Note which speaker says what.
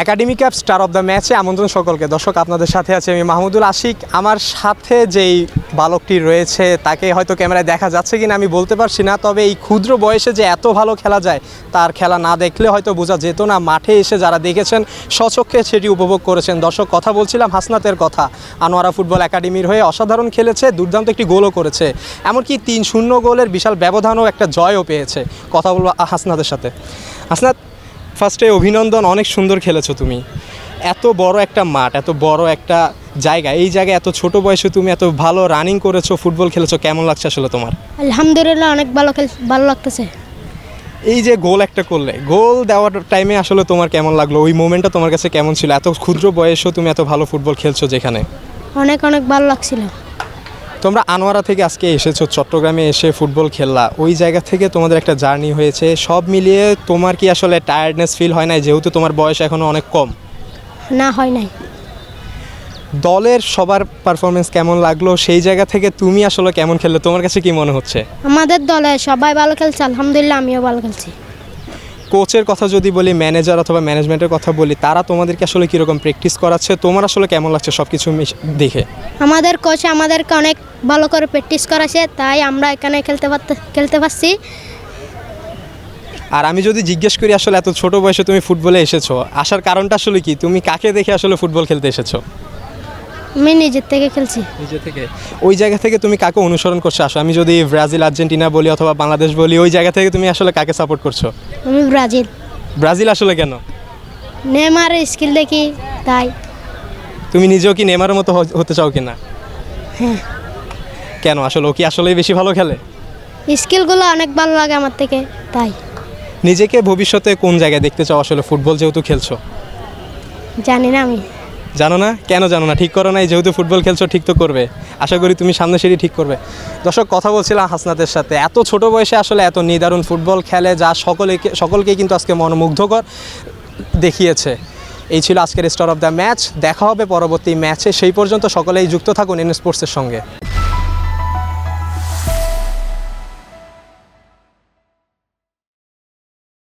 Speaker 1: Academy cap star of the ম্যাচে আমন্ত্রণ সকলকে। দর্শক, আপনাদের সাথে আছে আমি মাহমুদুল আশিক। আমার সাথে যেই বালকটি রয়েছে, তাকে হয়তো ক্যামেরায় দেখা যাচ্ছে কিনা আমি বলতে পারছি না, তবে এই ক্ষুদ্র বয়সে যে এত ভালো খেলা যায়, তার খেলা না দেখলে হয়তো বোঝা যেত না। মাঠে এসে যারা দেখেছেন স্বচক্ষে সেটি উপভোগ করেছেন। দর্শক, কথা বলছিলাম হাসনাতের কথা। আনোয়ারা ফুটবল একাডেমির হয়ে অসাধারণ খেলেছে, দুর্দান্ত একটি গোলও করেছে। এমনকি তিন শূন্য গোলের বিশাল ব্যবধানও একটা জয়ও পেয়েছে। কথা বলব হাসনাতের সাথে। হাসনাত ফার্স্টে অভিনন্দন অনেক সুন্দর খেলেছো তুমি। এত বড় একটা মাঠ এত বড় একটা জায়গা এই জায়গায় এত ছোট বয়সে তুমি এত ভালো রানিং করেছ ফুটবল খেলেছো কেমন লাগছে আসলে তোমার?
Speaker 2: আলহামদুলিল্লাহ অনেক ভালো খেল ভালো লাগতেছে।
Speaker 1: এই যে গোল একটা করলে গোল দেওয়ার টাইমে আসলে তোমার কেমন লাগল? ওই মোমেন্টটা তোমার কাছে কেমন ছিল? এত ক্ষুদ্র বয়সেও তুমি এত ভালো ফুটবল খেলছো যেখানে?
Speaker 2: অনেক অনেক ভালো লাগছিল।
Speaker 1: তোমরা আনোয়ারা থেকে আজকে এসেছ চট্টগ্রামে এসে ফুটবল খেললা। ওই জায়গা থেকে তোমাদের একটা জার্নি হয়েছে। সব মিলিয়ে তোমার কি আসলে টায়ার্ডনেস ফিল হয় না যেহেতু তোমার বয়স এখনও অনেক কম?
Speaker 2: না হয় নাই।
Speaker 1: দলের সবার পারফরমেন্স কেমন লাগল? সেই জায়গা থেকে তুমি আসলে কেমন খেললে? তোমার কাছে কি মনে হচ্ছে?
Speaker 2: আমাদের দলে সবাই ভালো খেলছে আলহামদুলিল্লাহ আমিও ভালো খেলছি।
Speaker 1: কোচের কথা যদি বলি ম্যানেজার অথবা ম্যানেজমেন্টের কথা বলি তারা তোমাদেরকে আসলে কীরকম প্র্যাকটিস করাচ্ছে? তোমার আসলে কেমন লাগছে সব কিছু দেখে?
Speaker 2: আমাদের কোচ আমাদেরকে অনেক ভালো করে প্র্যাকটিস করাছে তাই আমরা এখানে খেলতে পারতে খেলতে পারছি।
Speaker 1: আর আমি যদি জিজ্ঞেস করি আসলে এত ছোট বয়সে তুমি ফুটবলে এসেছ আসার কারণটা আসলে কি? তুমি কাকে দেখে আসলে ফুটবল খেলতে এসেছ?
Speaker 2: আমি নিজের থেকে খেলছি।
Speaker 1: নিজে থেকে। ওই জায়গা থেকে তুমি কাকে অনুসরণ করছ? আসো আমি যদি ব্রাজিল আর্জেন্টিনা বলি অথবা বাংলাদেশ বলি ওই জায়গা থেকে তুমি আসলে কাকে সাপোর্ট করছ?
Speaker 2: আমি ব্রাজিল।
Speaker 1: ব্রাজিল আসলে কেন?
Speaker 2: নেমার স্কিল দেখি তাই।
Speaker 1: তুমি নিজেও কি নেমারের মতো হ- হতে চাও কিনা?
Speaker 2: হ্যাঁ।
Speaker 1: কেন? আসলে ও কি আসলেই বেশি ভালো খেলে?
Speaker 2: স্কিলগুলো অনেক ভালো লাগে আমার থেকে তাই।
Speaker 1: নিজেকে ভবিষ্যতে কোন জায়গায় দেখতে চাও? আসলে ফুটবল যেহেতু খেলছো।
Speaker 2: জানি না আমি।
Speaker 1: জানো না? কেন জানো না? ঠিক করো নাই, যেহেতু ফুটবল খেলছো, ঠিক তো করবে। আশা করি তুমি সামনে সেটি ঠিক করবে। দর্শক, কথা বলছিলাম হাসনাতের সাথে। এত ছোট বয়সে আসলে এত নিদারুণ ফুটবল খেলে, যা সকলে সকলকে কিন্তু আজকে মনোমুগ্ধকর দেখিয়েছে। এই ছিল আজকের স্টার অফ দ্য ম্যাচ দেখা হবে পরবর্তী ম্যাচে সেই পর্যন্ত সকলেই যুক্ত থাকুন এন স্পোর্টসের সঙ্গে।